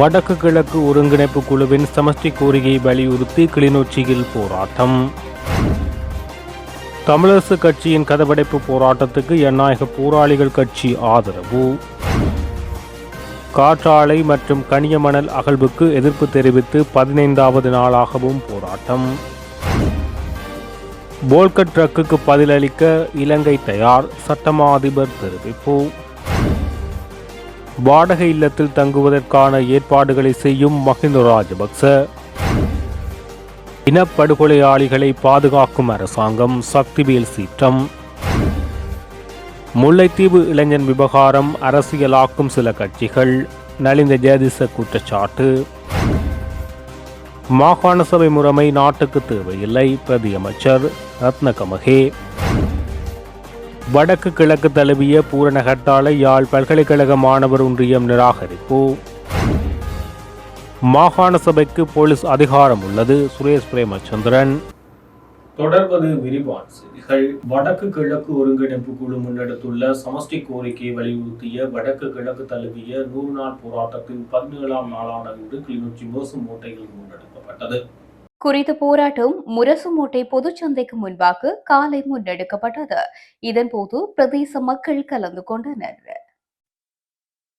வடக்கு கிழக்கு ஒருங்கிணைப்பு குழுவின் சமஷ்டி கோரிக்கையை வலியுறுத்தி கிளிநொச்சியில் போராட்டம். தமிழரசு கட்சியின் கதவடைப்பு போராட்டத்துக்கு ஜனநாயக போராளிகள் கட்சி ஆதரவு. காற்றாலை மற்றும் கனியமணல் அகழ்வுக்கு எதிர்ப்பு தெரிவித்து பதினைந்தாவது நாளாகவும் போராட்டம். போல்கட் ட்ரக்குக்கு பதிலளிக்க இலங்கை தயார் சட்டமா அதிபர் தெரிவிப்பு. வாடகை இல்லத்தில் தங்குவதற்கான ஏற்பாடுகளை செய்யும் மஹிந்த ராஜபக்ச. இனப்படுகொலையாளிகளை பாதுகாக்கும் அரசாங்கம் சக்திவேல் சீற்றம். முல்லைத்தீவு இளைஞன் விவகாரம் அரசியலாக்கும் சில கட்சிகள். நலிந்த ஜேதிச குற்றச்சாட்டு. மாகாண சபை முறைமை நாட்டுக்கு தேவையில்லை பிரதியமைச்சர் ரத்னகமகே. வடக்கு கிழக்கு தழுவிய பூரண ஹர்த்தாலை யாழ் பல்கலைக்கழக மாணவர் ஒன்றியம் நிராகரிப்பு. மாகாண சபைக்கு போலீஸ் அதிகாரம் உள்ளது. சுரேஷ் பிரேமச்சந்திரன். தொடர்வது விரிவான செய்திகள். வடக்கு கிழக்கு ஒருங்கிணைப்பு குழு முன்னெடுத்துள்ள சமஷ்டி கோரிக்கையை வலியுறுத்திய வடக்கு கிழக்கு தழுவிய நூறு நாள் போராட்டத்தின் பதினேழாம் நாளான இன்று கிளிநொச்சி மோசு மூட்டையில் முன்னெடுக்கப்பட்டது. குறித்த போராட்டம் முரசுமோட்டை பொதுச்சந்தைக்கு முன்பாக காலை முன்னெடுக்கப்பட்டது. இதன்போது பிரதேச மக்கள் கலந்து கொண்டனர்.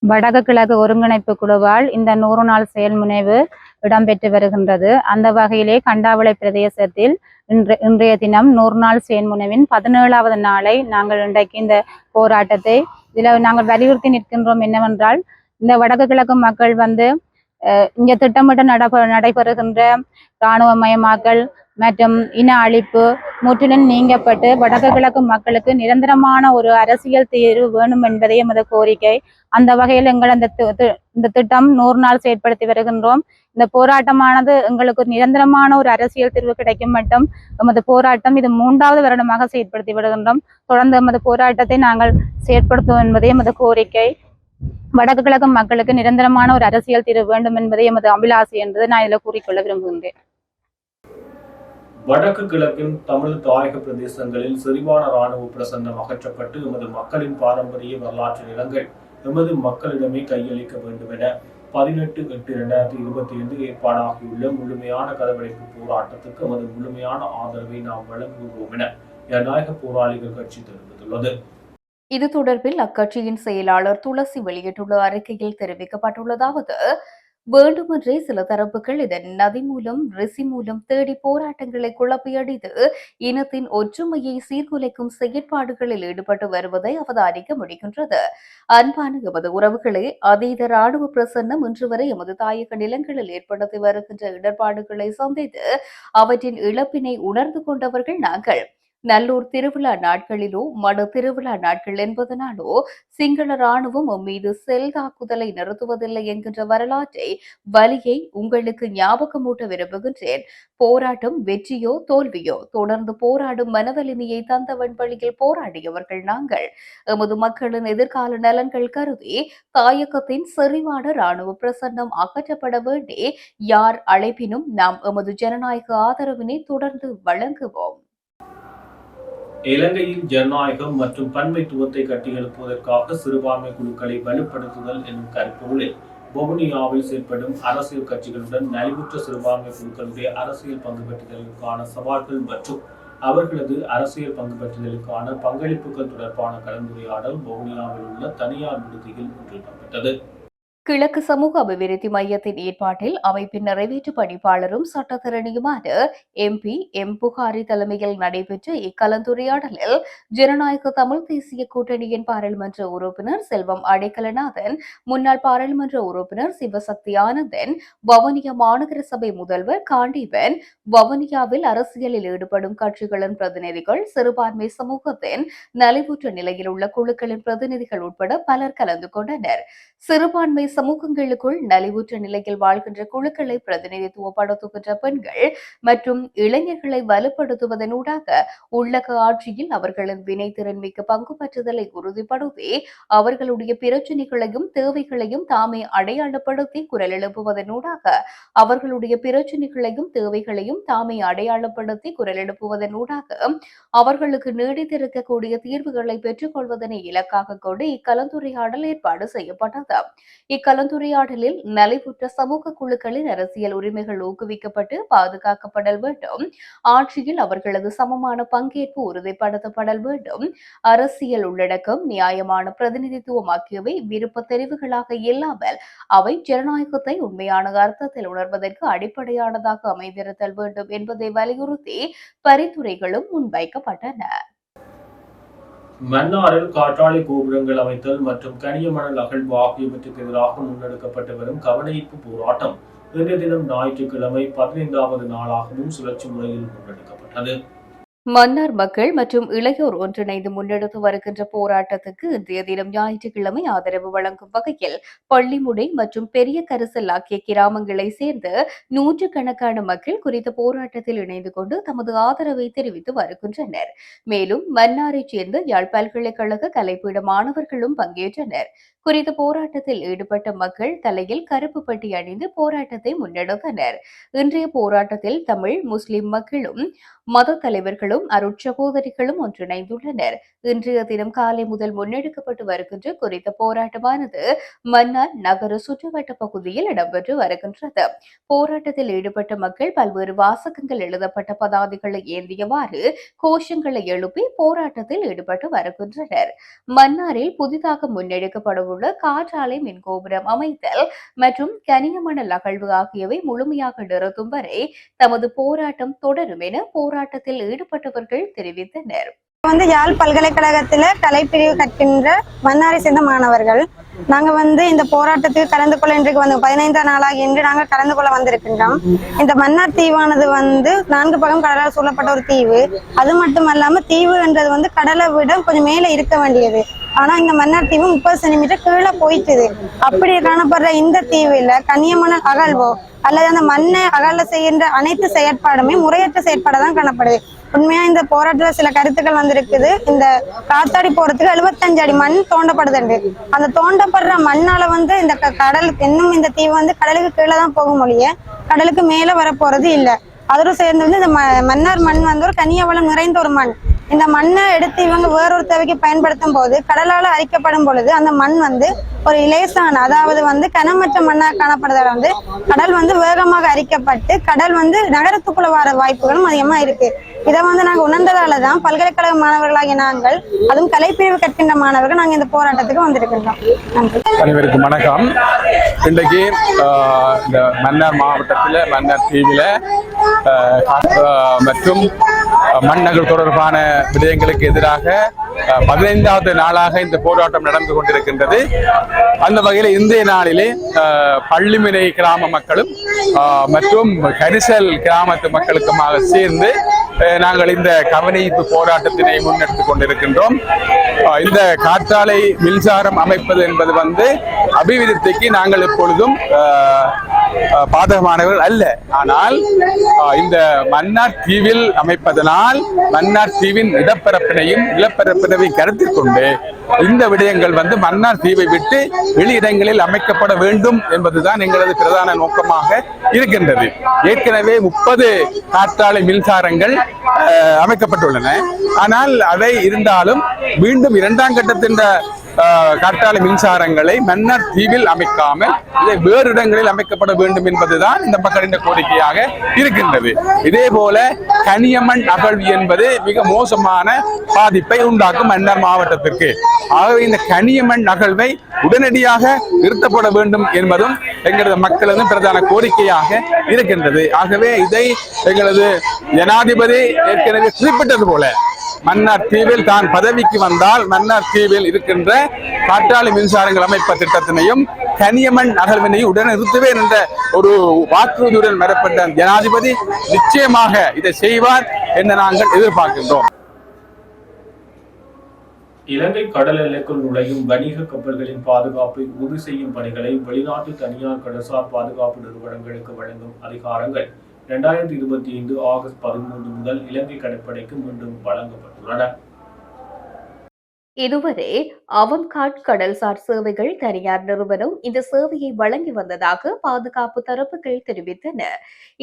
வடக்கு கிழக்கு ஒருங்கிணைப்பு குழுவால் இந்த நூறு நாள் செயல்முனைவு இடம்பெற்று வருகின்றது. அந்த வகையிலே கண்டாவளை பிரதேசத்தில் இன்று இன்றைய தினம் நூறு நாள் செயல்முனைவின் பதினேழாவது நாளை நாங்கள் இன்றைக்கு இந்த போராட்டத்தை இதில் நாங்கள் வலியுறுத்தி நிற்கின்றோம் என்னவென்றால் இந்த வடக்கு கிழக்கு மக்கள் வந்து இங்கே திட்டமிட்டு நடப்ப நடைபெறுகின்ற இராணுவமயமாக்கல் மற்றும் இன அழிப்பு முற்றிலும் நீங்கப்பட்டு வடக்கு கிழக்கு மக்களுக்கு நிரந்தரமான ஒரு அரசியல் தீர்வு வேணும் என்பதே எமது கோரிக்கை. அந்த வகையில் எங்கள் அந்த தி- தி- இந்த திட்டம் நூறு நாள் செயற்படுத்தி வருகின்றோம். இந்த போராட்டமானது எங்களுக்கு ஒரு நிரந்தரமான ஒரு அரசியல் தீர்வு கிடைக்கும் மட்டும் எமது போராட்டம் இது மூன்றாவது வருடமாக செயற்படுத்தி வருகின்றோம். தொடர்ந்து எமது போராட்டத்தை நாங்கள் செயற்படுத்துவோம் என்பதே எமது கோரிக்கை. வடக்கு கிழக்கு மக்களுக்கு நிரந்தரமான ஒரு அரசியல் தீர்வு வேண்டும் என்பதே எமது அபிலாசி என்பதை நான் இதில் கூறிக்கொள்ள விரும்புகின்றேன். வடக்கு கிழக்கின் தமிழ் தாயக பிரதேசங்களில் செறிவான இராணுவ பிரசன்னம் அகற்றப்பட்டு எமது மக்களின் பாரம்பரிய வரலாற்று நிலங்கள் எமது மக்களிடமே கையளிக்க வேண்டும் என பதினெட்டு எட்டு இரண்டாயிரத்தி இருபத்தி ஐந்து ஏற்பாடாகியுள்ள முழுமையான கதவடைப்பு போராட்டத்துக்கு எமது முழுமையான ஆதரவை நாம் வழங்குகிறோம் என ஜனநாயக போராளிகள் கட்சி தெரிவித்துள்ளது. இது தொடர்பில் அக்கட்சியின் செயலாளர் துளசி வெளியிட்டுள்ள அறிக்கையில் தெரிவிக்கப்பட்டுள்ளதாவது வேண்டுமென்றே சில தரப்புகள் இதன் நதி மூலம் ரிசி மூலம் தேடி போராட்டங்களை குழப்பியடித்து இனத்தின் ஒற்றுமையை சீர்குலைக்கும் செயற்பாடுகளில் ஈடுபட்டு வருவதை அவதானிக்க முடிகின்றது. அன்பான எமது உறவுகளே அதீத ராணுவ பிரசன்னம் இன்று வரை எமது தாயக நிலங்களில் ஏற்படுத்தி வருகின்ற இடர்பாடுகளை சந்தித்து அவற்றின் இழப்பினை உணர்ந்து கொண்டவர்கள் நாங்கள். நல்லூர் திருவிழா நாட்களிலோ மடு திருவிழா நாட்கள் என்பதனாலோ சிங்கள ராணுவம் மீது செல் தாக்குதலை நிறுத்துவதில்லை என்கின்ற வரலாற்றை வலியை உங்களுக்கு ஞாபகமூட்ட விரும்புகின்றேன். போராட்டம் வெற்றியோ தோல்வியோ தொடர்ந்து போராடும் மனவலிமையை தந்தவன் வழியில் போராடியவர்கள் நாங்கள். எமது மக்களின் எதிர்கால நலன்கள் கருதி தாயகத்தின் செறிவான ராணுவ பிரசன்னம் அகற்றப்பட வேண்டி யார் அழைப்பினும் நாம் எமது ஜனநாயக ஆதரவினை தொடர்ந்து வழங்குவோம். இலங்கையில் ஜனநாயகம் மற்றும் பன்மைத்துவத்தை கட்டியெழுப்புவதற்காக சிறுபான்மை குழுக்களை வலுப்படுத்துதல் என்னும் கருப்பொருளில் வவுனியாவில் செயற்படும் அரசியல் கட்சிகளுடன் நலிவுற்ற சிறுபான்மை குழுக்களுடைய அரசியல் பங்கு பெற்றுதலுக்கான சவால்கள் மற்றும் அவர்களது அரசியல் பங்கு பெற்றுதலுக்கான பங்களிப்புகள் தொடர்பான கலந்துரையாடல் வவுனியாவில் உள்ள தனியார் விடுதியில் இன்று நடைபெற்றது. கிழக்கு சமூக அபிவிருத்தி மையத்தின் ஏற்பாட்டில் அமைப்பின் நிறைவேற்று பணிப்பாளரும் சட்டத்திறனியுமான எம்பி எம் புகாரி தலைமையில் நடைபெற்ற இக்கலந்துரையாடலில் ஜனநாயக தமிழ் தேசிய கூட்டணியின் பாராளுமன்ற உறுப்பினர் செல்வம் அடைக்கலநாதன் முன்னாள் பாராளுமன்ற உறுப்பினர் சிவசக்தி ஆனந்தன் வவுனியா மாநகர சபை முதல்வர் காண்டீபன் வவுனியாவில் அரசியலில் ஈடுபடும் கட்சிகளின் பிரதிநிதிகள் சிறுபான்மை சமூகத்தின் நலிவுற்ற நிலையில் உள்ள குழுக்களின் பிரதிநிதிகள் உட்பட பலர் கலந்து கொண்டனர். சிறுபான்மை சமூகங்களுக்குள் நலிவுற்ற நிலையில் வாழ்கின்ற குழுக்களை பிரதிநிதித்துவப்படுத்துகின்ற பெண்கள் மற்றும் இளைஞர்களை வலுப்படுத்துவதனூடாக உள்ளக ஆட்சியில் அவர்களின் வினைத்திறன் மிக்க பங்கு பற்றுதலை உறுதிப்படுத்தி அவர்களுடைய பிரச்சினைகளையும் தேவைகளையும் தாமே அடையாளப்படுத்தி குரல் எழுப்புவதனூடாக அவர்களுடைய பிரச்சினைகளையும் தேவைகளையும் தாமே அடையாளப்படுத்தி குரல் எழுப்புவதனூடாக அவர்களுக்கு நீடித்திருக்கக்கூடிய தீர்வுகளை பெற்றுக் கொள்வதனை இலக்காக கொண்டு இக்கலந்துரையாடல் ஏற்பாடு செய்யப்பட்டது. இக்கலந்துரையாடலில் நலிவுற்ற சமூக குழுக்களின் அரசியல் உரிமைகள் ஊக்குவிக்கப்பட்டு பாதுகாக்கப்படல் வேண்டும். ஆட்சியில் அவர்களது சமமான பங்கேற்பு உறுதிப்படுத்தப்படல் வேண்டும். அரசியல் உள்ளடக்கம் நியாயமான பிரதிநிதித்துவம் ஆகியவை விருப்ப தெரிவுகளாக இல்லாமல் அவை ஜனநாயகத்தை உண்மையான அர்த்தத்தில் உணர்வதற்கு அடிப்படையானதாக அமைந்திருத்தல் வேண்டும் என்பதை வலியுறுத்தி பரிந்துரைகளும் முன்வைக்கப்பட்டன. மன்னாரில் காற்றாலை கோபுரங்கள் அமைத்தல் மற்றும் கனியமணல் அகழ்வு ஆகியவற்றுக்கு எதிராக முன்னெடுக்கப்பட்டு வரும் கவனஈர்ப்பு போராட்டம் இன்றைய தினம் ஞாயிற்றுக்கிழமை பதினைந்தாவது நாளாகவும் சுழற்சி முறையில் முன்னெடுக்கப்பட்டது. மன்னார் மக்கள் மற்றும் இளையோர் ஒன்றிணைந்து முன்னெடுத்து வருகின்ற போராட்டத்துக்கு இன்றைய தினம் ஞாயிற்றுக்கிழமை ஆதரவு வழங்கும் வகையில் பள்ளிமுடை மற்றும் பெரிய கரிசல் ஆகிய கிராமங்களை சேர்ந்த நூற்றுக்கணக்கான மக்கள் குறித்த போராட்டத்தில் இணைந்து கொண்டு தமது ஆதரவை தெரிவித்து வருகின்றனர். மேலும் மன்னாரைச் சேர்ந்த யாழ் பல்கலைக்கழக கலைப்பீட மாணவர்களும் பங்கேற்றனர். குறித்த போராட்டத்தில் ஈடுபட்ட மக்கள் தலையில் கருப்பு பட்டி அணிந்து போராட்டத்தை முன்னெடுத்தனர். இன்றைய போராட்டத்தில் தமிழ் முஸ்லிம் மக்களும் மத தலைவர்களும் அருட்சகோதரிகளும் ஒன்றிணைந்துள்ளனர். இன்றைய தினம் காலை முதல் முன்னெடுக்கப்பட்டு வருகின்ற குறித்த போராட்டமானது மன்னார் நகர சுற்றுவட்ட பகுதியில் இடம்பெற்று வருகின்றது. போராட்டத்தில் ஈடுபட்ட மக்கள் பல்வேறு வாசகங்கள் எழுதப்பட்ட பதாதைகளை ஏந்தியவாறு கோஷங்களை எழுப்பி போராட்டத்தில் ஈடுபட்டு வருகின்றனர். மன்னாரில் புதிதாக முன்னெடுக்கப்படவுள்ள காற்றாலை மின்கோபுரம் அமைத்தல் மற்றும் கனியமணல் அகழ்வு ஆகியவை முழுமையாக நிறுத்தும் வரை தமது போராட்டம் தொடரும் என போராட்டம் போராட்டத்தில் ஈடுபட்டவர்கள் தெரிவித்தனர் வந்து யாழ் பல்கலைக்கழகத்துல கலைப்பிரிவு கற்கின்ற மன்னாரை சேர்ந்த மாணவர்கள் நாங்க வந்து இந்த போராட்டத்துக்கு கலந்து கொள்ள இன்றைக்கு வந்து பதினைந்தாம் நாளாக இன்று நாங்கள் கலந்து கொள்ள வந்திருக்கின்றோம். இந்த மன்னார் தீவானது வந்து நான்கு பக்கம் கடலால் சூழப்பட்ட ஒரு தீவு. அது மட்டுமல்லாம தீவு என்றது வந்து கடலை விட கொஞ்சம் மேலே இருக்க வேண்டியது. ஆனா இந்த மன்னார் தீவு முப்பது சென்டிமீட்டர் கீழே போயிட்டுது. அப்படி காணப்படுற இந்த தீவுல கன்னியமணல் அகழ்வோ அல்லது அந்த மண்ணை அகல செய்கின்ற அனைத்து செயற்பாடுமே முறையற்ற செயற்பாடாக தான் காணப்படுது. உண்மையா இந்த போராட்டத்துல சில கருத்துக்கள் வந்திருக்குது. இந்த காத்தாடி போறதுக்கு 75 அடி மண் தோண்டப்படுதுண்டு. அந்த தோண்டப்படுற மண்ணால வந்து இந்த க- கடல் இன்னும் இந்த தீவு வந்து கடலுக்கு கீழே தான் போகும் ஒழிய கடலுக்கு மேல வர போறது இல்ல. அதோட சேர்ந்து வந்து இந்த ம- மன்னார் மண் வந்து ஒரு கனியவளம் நிறைந்த ஒரு மண். இந்த மண்ணை எடுத்து இவங்க வேறொரு தேவைக்கு பயன்படுத்தும் போது கடலால் அரிக்கப்படும் பொழுது அந்த மண் வந்து ஒரு இலேசான அதாவது வந்து கனமற்ற மண்ணாக காணப்படுறதால வந்து கடல் வந்து வேகமாக அரிக்கப்பட்டு கடல் வந்து நகரத்துக்குள்ள வர வாய்ப்புகளும் அதிகமா இருக்கு. இதை வந்து நாங்கள் உணர்ந்ததால தான் பல்கலைக்கழக மாணவர்களாகிய நாங்கள் அதுவும் கலைப்பிரிவு கற்கின்ற மாணவர்கள் நாங்கள் இந்த போராட்டத்துக்கு வந்திருக்கின்றோம். நன்றி. அனைவருக்கும் வணக்கம். இன்றைக்கு இந்த மன்னார் மாவட்டத்தில் மன்னார் தீவில் மற்றும் மன்னர்கள் தொடர்பான விடயங்களுக்கு எதிராக பதினைந்தாவது நாளாக இந்த போராட்டம் நடந்து கொண்டிருக்கின்றது. அந்த வகையில் இன்றைய நாளிலே பள்ளிமினை கிராம மக்களும் மற்றும் கரிசல் கிராமத்து மக்களுக்குமாக சேர்ந்து நாங்கள் இந்த கவனிப்பு போராட்டத்தினை முன்னெடுத்துக் கொண்டிருக்கின்றோம். இந்த காற்றாலை மின்சாரம் அமைப்பது என்பது வந்து அபிவிருத்திக்கு நாங்கள் எப்பொழுதும் பாதகமானவர்கள் அல்ல. ஆனால் இந்த மன்னார் தீவில் அமைப்பதனால் மன்னார் தீவின் இடப்பரப்பினையும் நிலப்பரப்பினையும் கருத்தில் கொண்டு இந்த விடயங்கள் வந்து மன்னார் தீவை விட்டு வெளியிடங்களில் அமைக்கப்பட வேண்டும் என்பதுதான் எங்களது பிரதான நோக்கமாக இருக்கின்றது. ஏற்கனவே முப்பது காற்றாலை மின்சாரங்கள் அமைக்கப்பட்டுள்ளன. ஆனால் அவை இருந்தாலும் மீண்டும் இரண்டாம் கட்டத்தின் காற்றாலை மின்சாரங்களை மன்னர் தீவில் அமைக்காமல் இதை வேறு இடங்களில் அமைக்கப்பட வேண்டும் என்பதுதான் இந்த மக்களின் கோரிக்கையாக இருக்கின்றது. இதே போல கனியம்மன் அகழ்வு என்பது மிக மோசமான பாதிப்பை உண்டாக்கும் மன்னர் மாவட்டத்திற்கு. ஆகவே இந்த கனியம்மன் அகழ்வை உடனடியாக நிறுத்தப்பட வேண்டும் என்பதும் எங்களது மக்களது பிரதான கோரிக்கையாக இருக்கின்றது. ஆகவே இதை எங்களது ஜனாதிபதி ஏற்கனவே குறிப்பிட்டது போல மன்னார் தீவில் தான் பதவிக்கு வந்தால் மன்னார் தீவில் இருக்கின்ற காற்றாலை மின்சாரங்கள் அமைப்ப திட்டத்தினையும் கனியமன் நகர்வினையும் உடனே நிறுத்துவேன் என்ற ஒரு வாக்குறுதியுடன் பெறப்பட்ட ஜனாதிபதி நிச்சயமாக இதை செய்வார் என்று நாங்கள் எதிர்பார்க்கின்றோம். இலங்கை கடல் எல்லைக்குள் நுழையும் வணிக கப்பல்களின் பாதுகாப்பை உறுதி செய்யும் பணிகளை வெளிநாட்டு தனியார் கடல்சார் பாதுகாப்பு நிறுவனங்களுக்கு வழங்கும் அதிகாரங்கள் இரண்டாயிரத்தி இருபத்தி ஐந்து ஆகஸ்ட் பதிமூன்று முதல் இலங்கை கடற்படைக்கு மீண்டும் வழங்கப்படும் வழங்கப்பட்டுள்ளன இதுவரை அவன்காட் கடல்சார் சேவைகள் தனியார் நிறுவனம் இந்த சேவையை வழங்கி வந்ததாக பாதுகாப்பு தரப்புகள் தெரிவித்தன.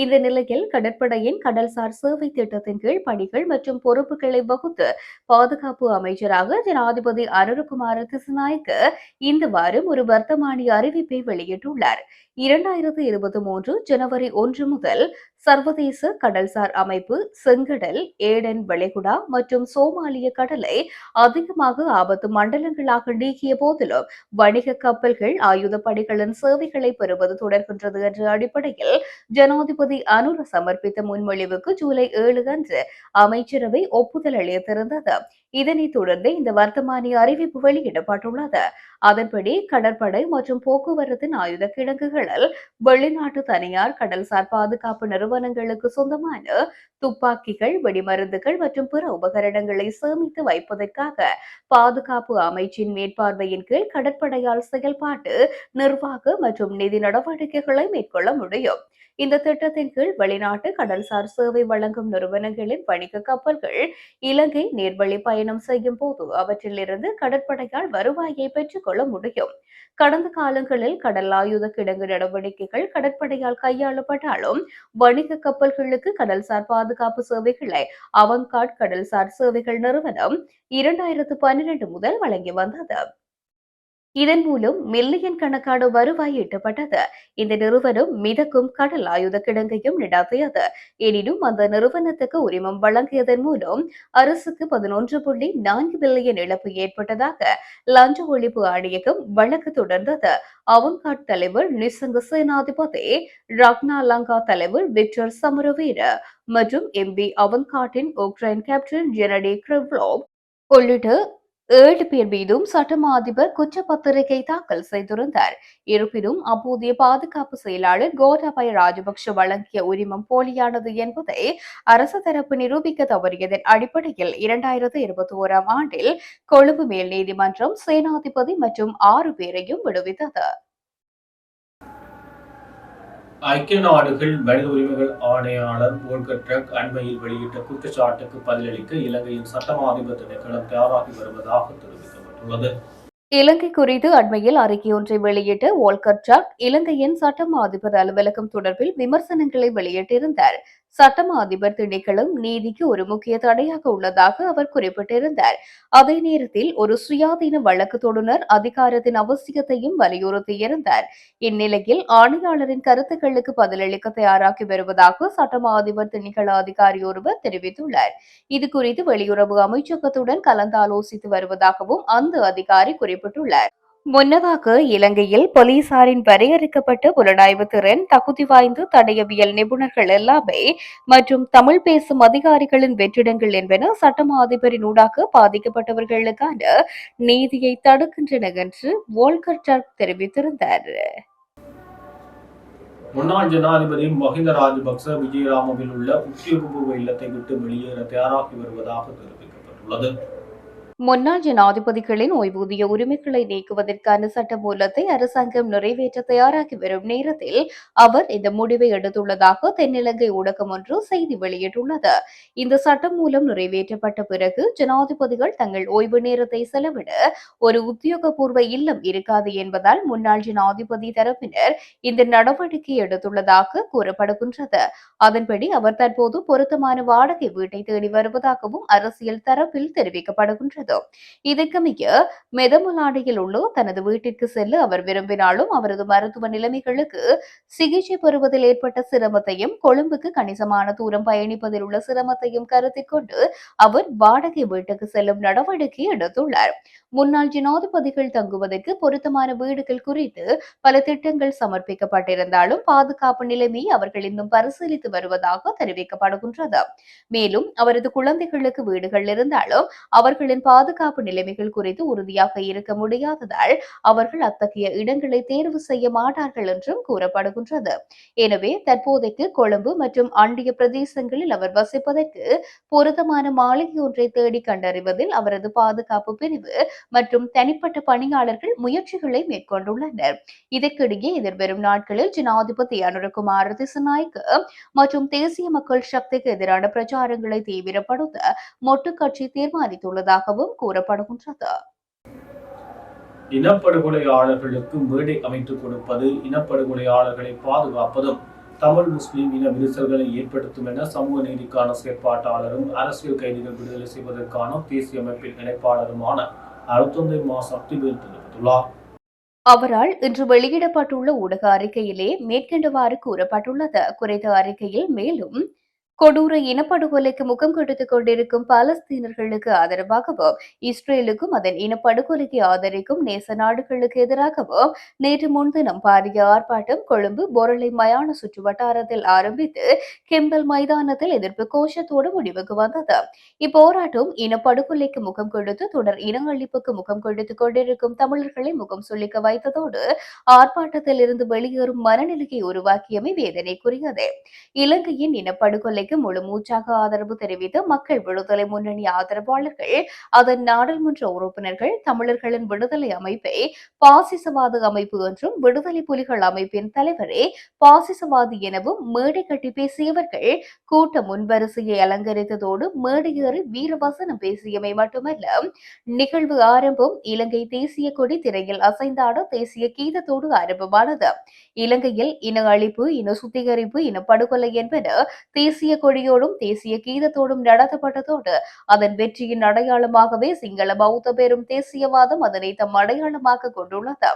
இந்த நிலையில் கடற்படையின் கடல்சார் சேவை திட்டத்தின் கீழ் பணிகள் மற்றும் பொறுப்புகளை வகுத்து பாதுகாப்பு அமைச்சராக ஜனாதிபதி அனுரகுமார திசுநாயக்க இந்த வாரம் ஒரு வர்த்தமானி அறிவிப்பை வெளியிட்டுள்ளார். இரண்டாயிரத்து இருபத்தி மூன்று ஜனவரி ஒன்று முதல் சர்வதேச கடல்சார் அமைப்பு செங்கடல் ஏடன் வளைகுடா மற்றும் சோமாலிய கடலை அதிகமாக ஆபத்து மண்டலங்களாக நீக்கிய போதிலும் வணிக கப்பல்கள் ஆயுதப்படைகளின் சேவைகளை பெறுவது தொடர்கின்றது என்ற அடிப்படையில் ஜனாதிபதி அனுர சமர்ப்பித்த முன்மொழிவுக்கு ஜூலை ஏழு அன்று அமைச்சரவை ஒப்புதல் அளித்திருந்தது. இதனைத் தொடர்ந்து இந்த வர்த்தமானி அறிவிப்பு வெளியிடப்பட்டுள்ளது. அதன்படி கடற்படை மற்றும் போக்குவரத்தின் ஆயுத கிடங்குகளில் வெளிநாட்டு தனியார் கடல்சார் பாதுகாப்பு நிறுவனங்களுக்கு சொந்தமான துப்பாக்கிகள் வெடிமருந்துகள் மற்றும் பிற உபகரணங்களை சேமித்து வைப்பதற்காக பாதுகாப்பு அமைச்சின் மேற்பார்வையின் கீழ் கடற்படையால் செயல்பாட்டு நிர்வாக மற்றும் நிதி நடவடிக்கைகளை மேற்கொள்ள முடியும். இந்த திட்டத்தின் கீழ் வெளிநாட்டு கடல்சார் சேவை வழங்கும் நிறுவனங்களின் வணிக கப்பல்கள் இலங்கை நேர்வழி பயணம் செய்யும் போது அவற்றிலிருந்து கடற்படையால் வருவாயை பெற்றுக் கொள்ள முடியும். கடந்த காலங்களில் கடல் ஆயுத கிடங்கு நடவடிக்கைகள் கடற்படையால் கையாளப்பட்டாலும் வணிக கப்பல்களுக்கு கடல்சார் பாதுகாப்பு சேவைகளை அவங்காட் கடல்சார் சேவைகள் நிறுவனம் இரண்டாயிரத்து பன்னிரண்டு முதல் வழங்கி வந்தது. இதன் மூலம் மில்லியன் கணக்கான வருவாய் ஈட்டப்பட்டது. இந்த நிறுவனம் மிதக்கும் கடல் ஆயுத கிடங்கையும் நடாத்தியது. எனினும் அந்த நிறுவனத்துக்கு உரிமம் வழங்கியதன் மூலம் அரசுக்கு பதினொன்று புள்ளி நான்கு பில்லியன் இழப்பு ஏற்பட்டதாக லஞ்ச ஒழிப்பு ஆணையகம் வழக்கு தொடர்ந்தது. அவங்காட் தலைவர் நிசங்க சேனாதிபதி ரக்னா லங்கா தலைவர் விக்டர் சமரவீர மற்றும் எம்பி அவன்காட்டின் உக்ரைன் கேப்டன் ஜெனடி கிரிவ்லோவ் உள்ளிட்ட ஏழு பேர் மீதும் சட்டமா அதிபர் குற்றப்பத்திரிகை தாக்கல் செய்திருந்தார். இருப்பினும் அப்போதைய பாதுகாப்பு செயலாளர் கோட்டாபய ராஜபக்ஷ வழங்கிய உரிமம் போலியானது என்பதை அரசு தரப்பு நிரூபிக்க தவறியதன் அடிப்படையில் இரண்டாயிரத்து இருபத்தி ஓராம் ஆண்டில் கொழும்பு மேல் நீதிமன்றம் சேனாதிபதி மற்றும் ஆறு பேரையும் விடுவித்தது. ஐக்கிய நாடுகள் மனித உரிமைகள் ஆணையாளர் வோல்கர் ட்ரக் அண்மையில் வெளியிட்ட குற்றச்சாட்டுக்கு பதிலளிக்க இலங்கையின் சட்டமாதிபர் திணைக்களம் தயாராகி வருவதாக தெரிவிக்கப்பட்டுள்ளது. இலங்கை குறித்து அண்மையில் அறிக்கை ஒன்றை வெளியிட்ட வால்கர் ட்ரக் இலங்கையின் சட்டம் அதிபர் அலுவலகம் தொடர்பில் விமர்சனங்களை வெளியிட்டிருந்தார். சட்டமா அதிபர் திணைக்களம் நீதிக்கு ஒரு முக்கிய தடையாக உள்ளதாக அவர் குறிப்பிட்டிருந்தார். அதே நேரத்தில் ஒரு சுயாதீன வழக்கு தொடுநர் அதிகாரத்தின் அவசியத்தையும் வலியுறுத்தியிருந்தார் இந்நிலையில் ஆணையாளரின் கருத்துக்களுக்கு பதிலளிக்க தயாராகி வருவதாக சட்டமா அதிபர் திணைக்கள அதிகாரி ஒருவர் தெரிவித்துள்ளார். இது குறித்து வெளியுறவு அமைச்சகத்துடன் கலந்தாலோசித்து வருவதாகவும் அந்த அதிகாரி குறிப்பிட்டுள்ளார். முன்னதாக இலங்கையில் போலீசாரின் வரையறுக்கப்பட்ட புலனாய்வு திறன் தகுதி வாய்ந்த தடயவியல் நிபுணர்கள் எல்லாமே மற்றும் தமிழ் பேசும் அதிகாரிகளின் வெற்றிடங்கள் என்பன சட்டமா அதிபரின் ஊடாக பாதிக்கப்பட்டவர்களுக்கான நீதியை தடுக்கின்றன என்று வோல்கர் டர்க் தெரிவித்திருந்தார். முன்னாள் ஜனாதிபதி மஹிந்த ராஜபக்ச விஜயராமவில் உள்ள உத்தியோகபூர்வ இல்லத்தை விட்டு வெளியேற தயாராகி வருவதாக தெரிவிக்கப்பட்டுள்ளது. முன்னாள் ஜனாதிபதிகளின் ஓய்வூதிய உரிமைகளை நீக்குவதற்கான சட்டமூலத்தை அரசாங்கம் நிறைவேற்ற தயாராகி வரும் நேரத்தில் அவர் இந்த முடிவை எடுத்துள்ளதாக தென்னிலங்கை ஊடகம் ஒன்று செய்தி வெளியிட்டுள்ளது. இந்த சட்டம் மூலம் நிறைவேற்றப்பட்ட பிறகு ஜனாதிபதிகள் தங்கள் ஓய்வு நேரத்தை செலவிட ஒரு உத்தியோகபூர்வ இல்லம் இருக்காது என்பதால் முன்னாள் ஜனாதிபதி தரப்பினர் இந்த நடவடிக்கை எடுத்துள்ளதாக கூறப்படுகின்றது. அதன்படி அவர் தற்போது பொருத்தமான வாடகை வீட்டை தேடி வருவதாகவும் அரசியல் தரப்பில் தெரிவிக்கப்படுகின்றது. இதற்கமைய மெதமுலாடையில் உள்ள தனது வீட்டிற்கு செல்ல அவர் விரும்பினாலும் அவரது மருத்துவ நிலைமைகளுக்கு சிகிச்சை பெறுவதில் ஏற்பட்ட சிரமத்தையும் கொழும்புக்கு கணிசமான தூரம் பயணிப்பதில் உள்ள சிரமத்தையும் கருத்தில் கொண்டு அவர் வாடகை வீட்டுக்கு செல்லும் நடவடிக்கை எடுத்துள்ளார். முன்னாள் ஜனாதிபதிகள் தங்குவதற்கு பொருத்தமான வீடுகள் குறித்து பல திட்டங்கள் சமர்ப்பிக்கப்பட்டிருந்தாலும் பாதுகாப்பு நிலைமை அவர்கள் இன்னும் பரிசீலித்து வருவதாக தெரிவிக்கப்படுகின்றது. மேலும் அவரது குழந்தைகளுக்கு வீடுகள் இருந்தாலும் அவர்களின் பாதுகாப்பு நிலைமைகள் குறித்து உறுதியாக இருக்க முடியாததால் அவர்கள் அத்தகைய இடங்களை தேர்வு செய்ய மாட்டார்கள் என்றும் கூறப்படுகின்றது. எனவே தற்போதைக்கு கொழும்பு மற்றும் அண்டிய பிரதேசங்களில் அவர் வசிப்பதற்கு பொருத்தமான மாளிகை ஒன்றை தேடி கண்டறிவதில் அவரது பாதுகாப்பு பிரிவு மற்றும் தனிப்பட்ட பணியாளர்கள் முயற்சிகளை மேற்கொண்டுள்ளனர். இதற்கிடையே எதிர்வரும் நாட்களில் ஜனாதிபதி அனுரகுமார் திசநாயக்க மற்றும் தேசிய மக்கள் சக்திக்கு எதிரான பிரச்சாரங்களை தீவிரப்படுத்த மொட்டு கட்சி தீர்மானித்துள்ளதாகவும் கூறப்படுகின்றது. இனப்படுகொலையாளர்களுக்கு மேடை அமைத்துக் கொடுப்பது இனப்படுகொலையாளர்களை பாதுகாப்பதும் தமிழ் முஸ்லிம் இன விரிசல்களை ஏற்படுத்தும் என சமூக நீதிக்கான செயற்பாட்டாளரும் அரசியல் கைதிகள் விடுதலை செய்வதற்கான தேசிய அமைப்பின் இணைப்பாளருமான அருத்தந்தை மா சக்திவேல் தெரிவித்துள்ளார். அவரால் இன்று வெளியிடப்பட்டுள்ள ஊடக அறிக்கையிலே மேற்கண்டவாறு கூறப்பட்டுள்ளது. குறித்த அறிக்கையில் மேலும் கொடூர இனப்படுகொலைக்கு முகம் கொடுத்துக் கொண்டிருக்கும் பாலஸ்தீனர்களுக்கு ஆதரவாகவும் இஸ்ரேலுக்கும் அதன் இனப்படுகொலைக்கு ஆதரிக்கும் நேச நாடுகளுக்கு எதிராகவும் நேற்று முன்தினம் பாரிய ஆர்ப்பாட்டம் கொழும்பு பொருளை மயான சுற்று வட்டாரத்தில் ஆரம்பித்து கெம்பல் மைதானத்தில் எதிர்ப்பு கோஷத்தோடு முடிவுக்கு வந்தது. இப்போராட்டம் இனப்படுகொலைக்கு முகம் கொடுத்து தொடர் இன அழிப்புக்கு முகம் கொடுத்து கொண்டிருக்கும் தமிழர்களை முகம் சொல்லிக்க வைத்ததோடு ஆர்ப்பாட்டத்தில் இருந்து வெளியேறும் மனநிலையை உருவாக்கியமை வேதனைக்குரியது. இலங்கையின் இனப்படுகொலை இனப்படுகொலைக்கு முழு மூச்சாக ஆதரவு தெரிவித்து மக்கள் விடுதலை முன்னணி ஆதரவாளர்கள் அதன் நாடாளுமன்ற உறுப்பினர்கள் தமிழர்களின் விடுதலை அமைப்பை பாசிசவாத அமைப்பு என்றும் விடுதலை புலிகள் அமைப்பின் தலைவரே பாசிசவாதி எனவும் மேடை கட்டி பேசியவர்கள் கூட்ட முன்வரிசையை அலங்கரித்ததோடு மேடையேறி வீரவசனம் பேசியமை மட்டுமல்ல நிகழ்வு ஆரம்பம் இலங்கை தேசிய கொடி திரையில் அசைந்தாட தேசிய கீதத்தோடு ஆரம்பமானது. இலங்கையில் இன அழிப்பு இன சுத்திகரிப்பு இன படுகொலை என்பன தேசிய கொடியோடும் தேசிய கீதத்தோடும் நடத்தப்பட்டதோடு அதன் வெற்றியின் அடையாளமாகவே சிங்கள பௌத்த பெரும் தேசியவாதம் அதனை தம் அடையாளமாக கொண்டுள்ளது.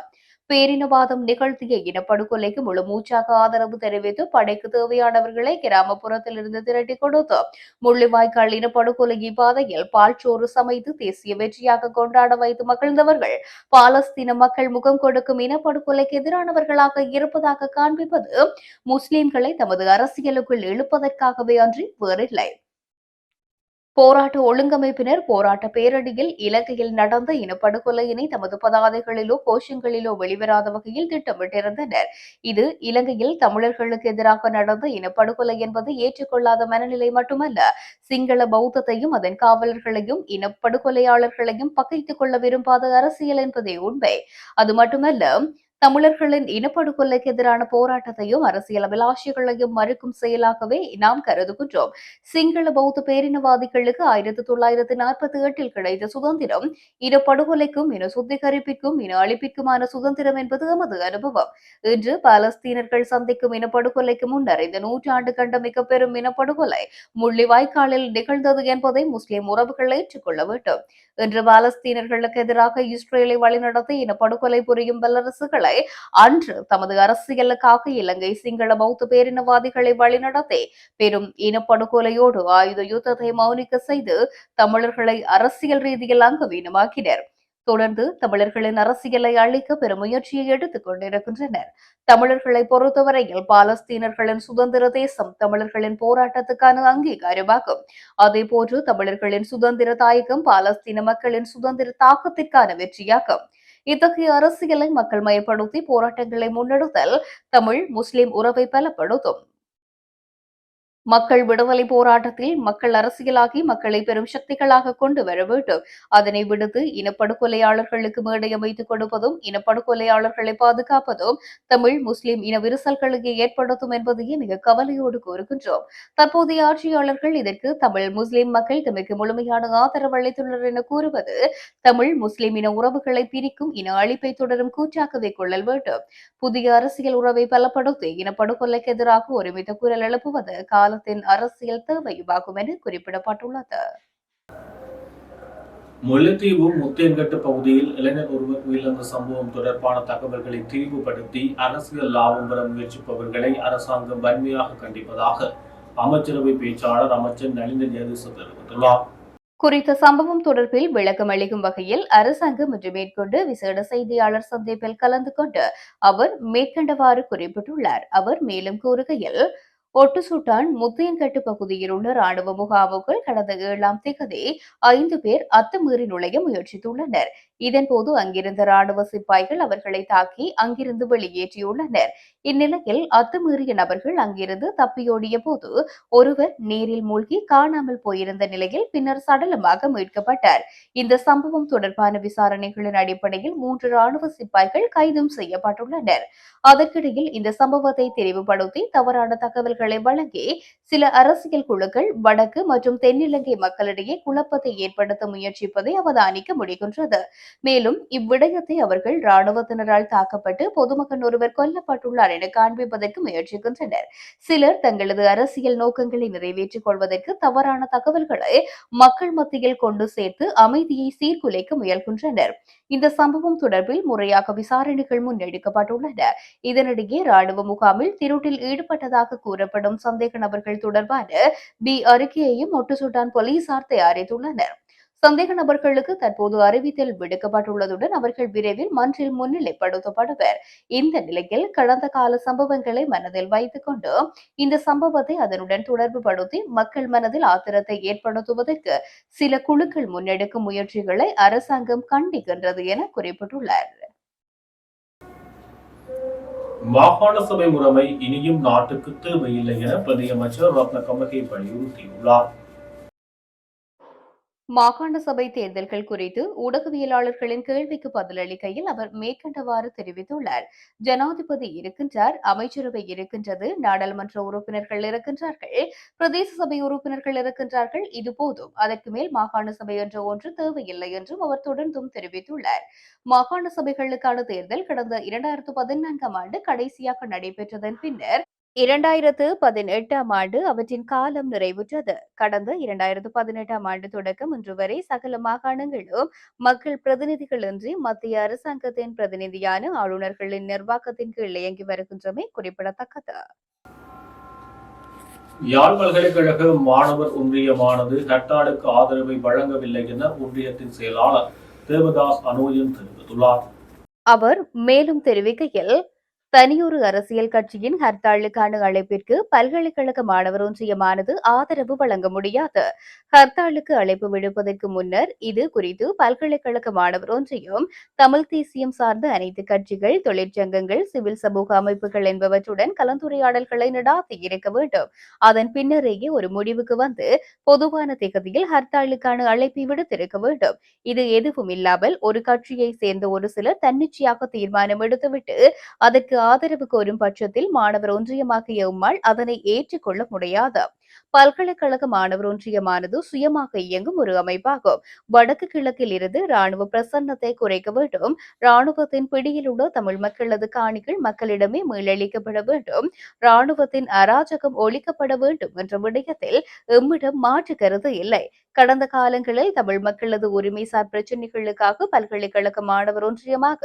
பேரினவாதம் நிகழ்த்திய இனப்படுகொலைக்கு முழு மூச்சாக ஆதரவு தெரிவித்து படைக்கு தேவையானவர்களை கிராமப்புறத்தில் இருந்து திரட்டி கொடுத்து முள்ளிவாய்க்கால் இனப்படுகொலை பாதையில் பால்சோறு சமைத்து தேசிய வெற்றியாக கொண்டாட வைத்து மகிழ்ந்தவர்கள். பாலஸ்தீன மக்கள் முகம் கொடுக்கும் இனப்படுகொலைக்கு எதிரானவர்களாக இருப்பதாக காண்பிப்பது முஸ்லிம்களை தமது அரசியலுக்குள் இழுப்பதற்காகவே அன்றி வேறில்லை. போராட்ட ஒழுங்கமைப்பினர் போராட்ட பேரணியில் இலங்கையில் நடந்த இனப்படுகொலையினை தமது பதாதைகளிலோ கோஷங்களிலோ வெளிவராத வகையில் திட்டமிட்டிருந்தனர். இது இலங்கையில் தமிழர்களுக்கு எதிராக நடந்த இனப்படுகொலை என்பது ஏற்றுக்கொள்ளாத மனநிலை மட்டுமல்ல சிங்கள பௌத்தத்தையும் அதன் காவலர்களையும் இனப்படுகொலையாளர்களையும் பகைத்துக் கொள்ள விரும்பாத அரசியல் என்பதே உண்மை. அது மட்டுமல்ல தமிழர்களின் இனப்படுகொலைக்கு எதிரான போராட்டத்தையும் அரசியல் அபிலாஷைகளையும் மறுக்கும் செயலாகவே நாம் கருதுகின்றோம். சிங்கள பௌத்த பேரினவாதிகளுக்கு ஆயிரத்தி தொள்ளாயிரத்தி நாற்பத்தி எட்டில் கிடைத்த சுதந்திரம் இனப்படுகொலைக்கும் இன சுத்திகரிப்பிற்கும் இன அழிப்பிற்குமான சுதந்திரம் என்பது எமது அனுபவம். இன்று பாலஸ்தீனர்கள் சந்திக்கும் இனப்படுகொலைக்கு முன்னர் இந்த நூற்றாண்டு கண்ட மிக பெரும் இனப்படுகொலை முள்ளிவாய்க்காலில் நிகழ்ந்தது என்பதை முஸ்லிம் உறவுகள் ஏற்றுக்கொள்ள வேண்டும். இன்று பாலஸ்தீனர்களுக்கு எதிராக இஸ்ரேலை வழிநடத்தி இனப்படுகொலை புரியும் வல்லரசுகளை அன்று தமது அரசியலுக்காக இலங்கை சிங்கள பௌத்த பேரினவாதிகளை வழிநடத்தி பெரும் இனப்படுகொலையோடு ஆயுத யுத்தத்தை மௌனிக்க செய்து தமிழர்களை அரசியல் ரீதியில் அங்கவீனமாக்கினர் தொடர்ந்து தமிழர்களின் அரசியலை அழிக்க பெரும் முயற்சியை எடுத்துக் கொண்டிருக்கின்றனர். தமிழர்களை பொறுத்தவரையில் பாலஸ்தீனர்களின் சுதந்திர தேசம் தமிழர்களின் போராட்டத்துக்கான அங்கீகாரமாகும். அதே போன்று தமிழர்களின் சுதந்திர தாயகம் பாலஸ்தீன மக்களின் சுதந்திர தாக்கத்திற்கான வெற்றியாகும். இத்தகைய அரசியலை மக்கள் மயப்படுத்தி போராட்டங்களை முன்னெடுத்தல் தமிழ் முஸ்லிம் உறவை பலப்படுத்தும். மக்கள் விடுதலை போராட்டத்தில் மக்கள் அரசியலாகி மக்களை பெரும் சக்திகளாக கொண்டு வர வேண்டும். அதனை விடுத்து இனப்படுகொலையாளர்களுக்கு மேடை அமைத்துக் கொடுப்பதும் இனப்படுகொலையாளர்களை பாதுகாப்பதும் தமிழ் முஸ்லிம் இன விரிசல்களுக்கு ஏற்படுத்தும் என்பதையே மிக கவலையோடு கூறுகின்றோம். தற்போதைய ஆட்சியாளர்கள் இதற்கு தமிழ் முஸ்லிம் மக்கள் தமக்கு முழுமையான ஆதரவு அளித்துள்ளனர் என கூறுவது தமிழ் முஸ்லிம் இன உறவுகளை பிரிக்கும் இன அழிப்பை தொடரும் கூற்றாகவே கொள்ளல் வேண்டும். புதிய அரசியல் உறவை பலப்படுத்தி இனப்படுகொலைக்கு எதிராக ஒருமித்த குரல் எழுப்புவது காலத்தின் அரசியல் தேவையுமாகும் என குறிப்பிடப்பட்டுள்ளது. முல்லைத்தீவு முத்தேன்கட்டு பகுதியில் இளைஞர் ஒருவர் உயிரிழந்த சம்பவம் தொடர்பான தகவல்களை திரிவுபடுத்தி அரசியல் லாபம் பெற முயற்சிப்பவர்களை அரசாங்கம் வன்மையாக கண்டிப்பதாக அமைச்சரவை பேச்சாளர் அமைச்சர் நலிந்த ஜெயதிச தெரிவித்துள்ளார். குறித்த சம்பவம் தொடர்பில் விளக்கம் அளிக்கும் வகையில் அரசாங்கம் இன்று மேற்கொண்டு விசேட செய்தியாளர் சந்திப்பில் கலந்து கொண்டு அவர் மேற்கண்டவாறு குறிப்பிட்டுள்ளார். அவர் மேலும் கூறுகையில் ஒட்டுசூட்டான் முத்தையன்கட்டு பகுதியில் உள்ள ராணுவ முகாமுக்குள் கடந்த ஏழாம் திகதி ஐந்து பேர் அத்துமீறி நுழைய முயற்சித்துள்ளனர். இதன்போது அங்கிருந்த ராணுவ சிப்பாய்கள் அவர்களை தாக்கி அங்கிருந்து வெளியேற்றியுள்ளனர். இந்நிலையில் அத்துமீறிய நபர்கள் அங்கிருந்து தப்பியோடிய போது ஒருவர் நீரில் மூழ்கி காணாமல் போயிருந்த நிலையில் பின்னர் சடலமாக மீட்கப்பட்டார். இந்த சம்பவம் தொடர்பான விசாரணைகளின் அடிப்படையில் மூன்று ராணுவ சிப்பாய்கள் கைதும் செய்யப்பட்டுள்ளனர். அதற்கிடையில் இந்த சம்பவத்தை தெரிவுபடுத்தி தவறான தகவல்கள் வழங்கி சில அரசியல் குழுக்கள் வடக்கு மற்றும் தென்னிலங்கை மக்களிடையே குழப்பத்தை ஏற்படுத்த முயற்சிப்பதை அவதானிக்க முடிகின்றது. மேலும் இவ்விடயத்தை அவர்கள் ராணுவத்தினரால் தாக்கப்பட்டு பொதுமகன் ஒருவர் கொல்லப்பட்டுள்ளார் என காண்பிப்பதற்கு முயற்சிக்கின்றனர். சிலர் தங்களது அரசியல் நோக்கங்களை நிறைவேற்றிக் கொள்வதற்கு தவறான தகவல்களை மக்கள் மத்தியில் கொண்டு சேர்த்து அமைதியை சீர்குலைக்க முயல்கின்றனர். இந்த சம்பவம் தொடர்பில் முறையாக விசாரணைகள் முன்னெடுக்கப்பட்டுள்ளன. இதனிடையே ராணுவ முகாமில் திருட்டில் ஈடுபட்டதாக கூறப்படும் சந்தேக நபர்கள் தொடர்பான பி அறிக்கையையும் ஒட்டுசுட்டான் போலீசார் தயாரித்துள்ளனர். சந்தேக நபர்களுக்கு தற்போது அறிவித்தல் விடுக்கப்பட்டுள்ளதுடன் அவர்கள் விரைவில் மன்றில் முன்னிலைப்படுத்தப்படுவர். இந்த நிலையில் கடந்த கால சம்பவங்களை மனதில் வைத்துக் கொண்டு இந்த சம்பவத்தை அதனுடன் தொடர்பு படுத்தி மக்கள் மனதில் ஆத்திரத்தை ஏற்படுத்துவதற்கு சில குழுக்கள் முன்னெடுக்கும் முயற்சிகளை அரசாங்கம் கண்டிக்கின்றது என குறிப்பிட்டுள்ளார். மாகாண சபை முறைமை இனியும் நாட்டுக்கு தேவையில்லை என பிரதியமைச்சர் ரத்ன கமகை வலியுறுத்தியுள்ளார். மாகாண சபை தேர்தல்கள் குறித்து ஊடகவியலாளர்களின் கேள்விக்கு பதிலளிக்கையில் அவர் மேற்கண்டவாறு தெரிவித்துள்ளார். ஜனாதிபதி இருக்கின்றார் அமைச்சரவை இருக்கின்றது நாடாளுமன்ற உறுப்பினர்கள் இருக்கின்றார்கள் பிரதேச சபை உறுப்பினர்கள் இருக்கின்றார்கள். இது போதும் அதற்கு மேல் மாகாண சபை என்ற ஒன்று தேவையில்லை என்றும் அவர் தொடர்ந்தும் தெரிவித்துள்ளார். மாகாண சபைகளுக்கான தேர்தல் கடந்த இரண்டாயிரத்து பதினான்காம் ஆண்டு கடைசியாக நடைபெற்றதன் பின்னர் இரண்டாயிரத்து பதினெட்டாம் ஆண்டு அவற்றின் காலம் நிறைவுற்றது. கடந்த இரண்டாயிரத்து பதினெட்டாம் ஆண்டு தொடக்கம் இன்று வரை சகல மாகாணங்களும் மக்கள் பிரதிநிதிகளின்றி மத்திய அரசாங்கத்தின் பிரதிநிதியான ஆளுநர்களின் நிர்வாகத்தின் கீழ் இயங்கி வருகின்றமை குறிப்பிடத்தக்கது. யாழ் பல்கலைக்கழக மாணவர் ஒன்றியமானது ஹர்த்தாலுக்கு ஆதரவை வழங்கவில்லை என ஒன்றியத்தின் செயலாளர் தேவதாஸ் அனோயன் தெரிவித்துள்ளார். அவர் மேலும் தெரிவிக்கையில் தனியொரு அரசியல் கட்சியின் ஹர்த்தாளுக்கான அழைப்பிற்கு பல்கலைக்கழக மாணவர் ஒன்றியமானது ஆதரவு வழங்க முடியாது. ஹர்த்தாளுக்கு அழைப்பு விடுப்பதற்கு முன்னர் இது குறித்து பல்கலைக்கழக மாணவர் ஒன்றியம் தமிழ் தேசியம் சார்ந்த அனைத்து கட்சிகள் தொழிற்சங்கங்கள் சிவில் சமூக அமைப்புகள் என்பவற்றுடன் கலந்துரையாடல்களை நடாத்தி இருக்க வேண்டும். அதன் பின்னரேயே ஒரு முடிவுக்கு வந்து பொதுவான திகதியில் ஹர்த்தாளுக்கான அழைப்பை விடுத்திருக்க வேண்டும். இது எதுவும் இல்லாமல் ஒரு கட்சியை சேர்ந்த ஒரு சிலர் தன்னிச்சையாக தீர்மானம் எடுத்துவிட்டு அதற்கு ஆதரவு கோரும் பட்சத்தில் மாணவர் ஒன்றியமாகிய உம்மால் அதனை ஏற்றுக்கொள்ள முடியாது. பல்கலைக்கழக மாணவர் ஒன்றியமானது சுயமாக இயங்கும் ஒரு அமைப்பாகும். வடக்கு கிழக்கில் இருந்து ராணுவ பிரசன்னத்தை குறைக்க வேண்டும். ராணுவத்தின் பிடியில் உள்ள தமிழ் மக்களது காணிகள் மக்களிடமே மீளளிக்கப்பட வேண்டும். ராணுவத்தின் அராஜகம் ஒழிக்கப்பட வேண்டும் என்ற விடயத்தில் எம்மிடம் மாற்று கருத்து இல்லை. கடந்த காலங்களில் தமிழ் மக்களது உரிமைசார் பிரச்சினைகளுக்காக பல்கலைக்கழக மாணவர் ஒன்றியமாக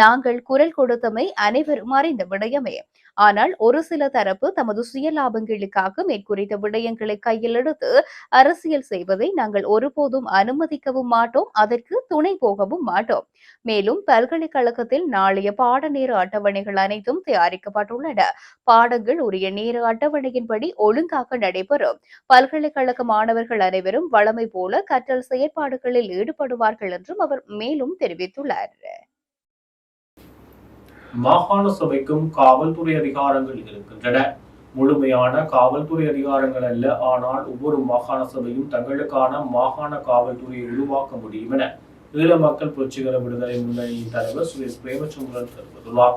நாங்கள் குரல் கொடுத்தமை அனைவரும் அறிந்த விடயமே. ஆனால் ஒரு சில தரப்பு தமது சுய லாபங்களுக்காக மேற்குறித்த விடயங்களை கையில் எடுத்து அரசியல் செய்வதை நாங்கள் ஒருபோதும் அனுமதிக்கவும் மாட்டோம் அதற்கு துணை போகவும் மாட்டோம். மேலும் பல்கலைக்கழகத்தில் நாளைய பாடநேர அட்டவணைகள் அனைத்தும் தயாரிக்கப்பட்டுள்ளன. பாடங்கள் உரிய நேர அட்டவணையின்படி ஒழுங்காக நடைபெறும். பல்கலைக்கழக மாணவர்கள் அனைவரும் வழமை போல கற்றல் செயற்பாடுகளில் ஈடுபடுவார்கள் என்றும் அவர் மேலும் தெரிவித்துள்ளார். மாகாண சபைக்கும் காவல்துறை அதிகாரங்கள் இருக்கின்றன. முழுமையான காவல்துறை அதிகாரங்கள் அல்ல. ஆனால் ஒவ்வொரு மாகாண சபையும் தங்களுக்கான மாகாண காவல்துறையை உருவாக்க முடியும் என ஈழ மக்கள் புரட்சிகர விடுதலை முன்னணியின் தலைவர் சுரேஷ் பிரேமச்சந்திரன் தெரிவித்துள்ளார்.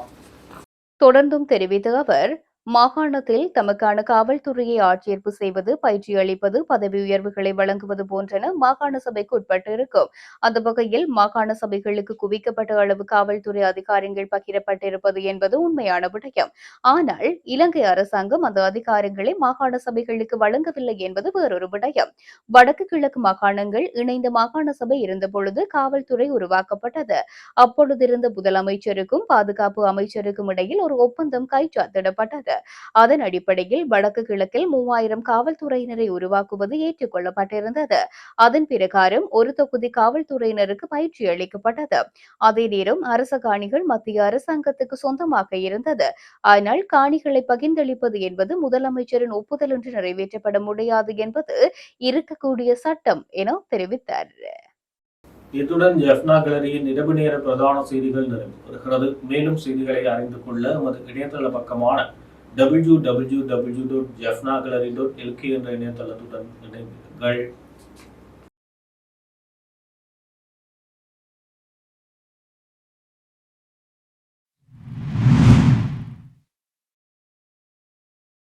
தொடர்ந்தும் தெரிவித்த அவர் மாகாணத்தில் தமக்கான காவல்துறையை ஆட்சேர்ப்பு செய்வது பயிற்சி அளிப்பது பதவி உயர்வுகளை வழங்குவது போன்றன மாகாண சபைக்கு உட்பட்டு இருக்கும் அந்த வகையில் மாகாண சபைகளுக்கு குவிக்கப்பட்ட அளவு காவல்துறை அதிகாரங்கள் பகிரப்பட்டிருப்பது என்பது உண்மையான விடயம். ஆனால் இலங்கை அரசாங்கம் அந்த அதிகாரங்களை மாகாண சபைகளுக்கு வழங்கவில்லை என்பது வேறொரு விடயம். வடக்கு கிழக்கு மாகாணங்கள் இணைந்த மாகாண சபை இருந்தபொழுது காவல்துறை உருவாக்கப்பட்டது. அப்பொழுதிருந்த முதலமைச்சருக்கும் பாதுகாப்பு அமைச்சருக்கும் இடையில் ஒரு ஒப்பந்தம் கைச்சாத்திடப்பட்டது. உள்ளது அதன் அடிப்படையில் வடக்கு கிழக்கில் மூவாயிரம் காவல்துறையினரை உருவாக்குவது ஏற்றுக்கொள்ளப்பட்டிருந்தது. அதன் பிரகாரம் ஒரு தொகுதி காவல்துறையினருக்கு பயிற்சி அளிக்கப்பட்டது. அதே நேரம் அரச காணிகள் மத்திய அரசாங்கத்துக்கு சொந்தமாக இருந்தது. ஆனால் காணிகளை பகிர்ந்தளிப்பது என்பது முதலமைச்சரின் ஒப்புதல் என்று நிறைவேற்றப்பட முடியாது என்பது இருக்கக்கூடிய சட்டம் என தெரிவித்தார். இத்துடன் ஜெஃப்னா கேலரியின் இரவு நேர பிரதான செய்திகள் நிறைவு வருகிறது மேலும் செய்திகளை அறிந்து கொள்ள நமது இணையதள பக்கமான W W W dot Jaffna gallery dot LK என்ற இணையதளத்துடன் இணைந்திருங்கள்.